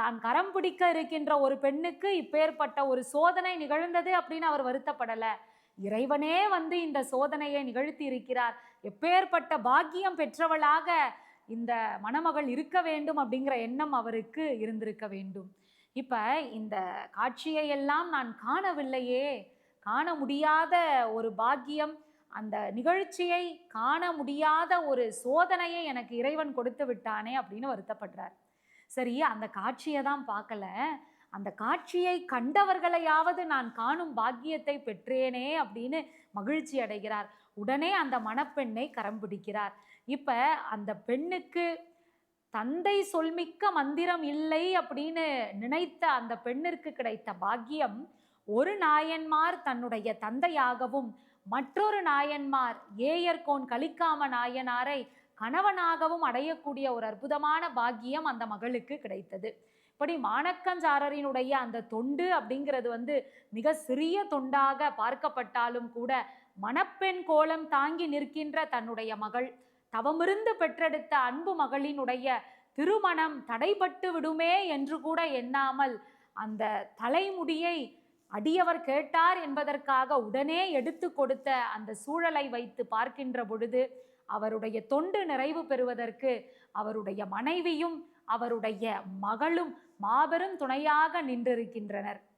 தான் கரம் பிடிக்க இருக்கின்ற ஒரு பெண்ணுக்கு இப்பேற்பட்ட ஒரு சோதனை நிகழ்ந்தது அப்படின்னு அவர் வருத்தப்படலை. இறைவனே வந்து இந்த சோதனையை நிகழ்த்தி இருக்கிறார். எப்பேற்பட்ட பாக்கியம் பெற்றவளாக இந்த மணமகள் இருக்க வேண்டும் அப்படிங்கிற எண்ணம் அவருக்கு இருந்திருக்க வேண்டும். இப்போ இந்த காட்சியை எல்லாம் நான் காணவில்லையே. காண முடியாத ஒரு பாக்கியம் அந்த நிகழ்ச்சியை காண முடியாத ஒரு சோதனையை எனக்கு இறைவன் கொடுத்து விட்டானே அப்படின்னு வருத்தப்படுறார். சரி அந்த காட்சியை தான் பார்க்கல அந்த காட்சியை கண்டவர்களையாவது நான் காணும் பாக்கியத்தை பெற்றேனே அப்படின்னு மகிழ்ச்சி அடைகிறார். உடனே அந்த மணப்பெண்ணை கரம் பிடிக்கிறார். இப்போ அந்த பெண்ணுக்கு தந்தை சொல்மிக்க மந்திரம் இல்லை அப்படின்னு நினைத்த அந்த பெண்ணிற்கு கிடைத்த பாக்கியம் ஒரு நாயன்மார் தன்னுடைய தந்தையாகவும் மற்றொரு நாயன்மார் ஏயர்கோன் கலிக்காம நாயனாரை கணவனாகவும் அடையக்கூடிய ஒரு அற்புதமான பாக்கியம் அந்த மகளுக்கு கிடைத்தது. இப்படி மாணக்கஞ்சாரரினுடைய அந்த தொண்டு அப்படிங்கிறது வந்து மிக சிறிய தொண்டாக பார்க்கப்பட்டாலும் கூட மணப்பெண் கோலம் தாங்கி நிற்கின்ற தன்னுடைய மகள் தவமிருந்து பெற்றெடுத்த அன்பு மகளினுடைய திருமணம் தடைபட்டு விடுமே என்று கூட எண்ணாமல் அந்த தலைமுடியை அடியவர் கேட்டார் என்பதற்காக உடனே எடுத்து கொடுத்த அந்த சூழலை வைத்து பார்க்கின்ற பொழுது அவருடைய தொண்டு நிறைவு பெறுவதற்கு அவருடைய மனைவியும் அவருடைய மகளும் மாபெரும் துணையாக நின்றிருக்கின்றனர்.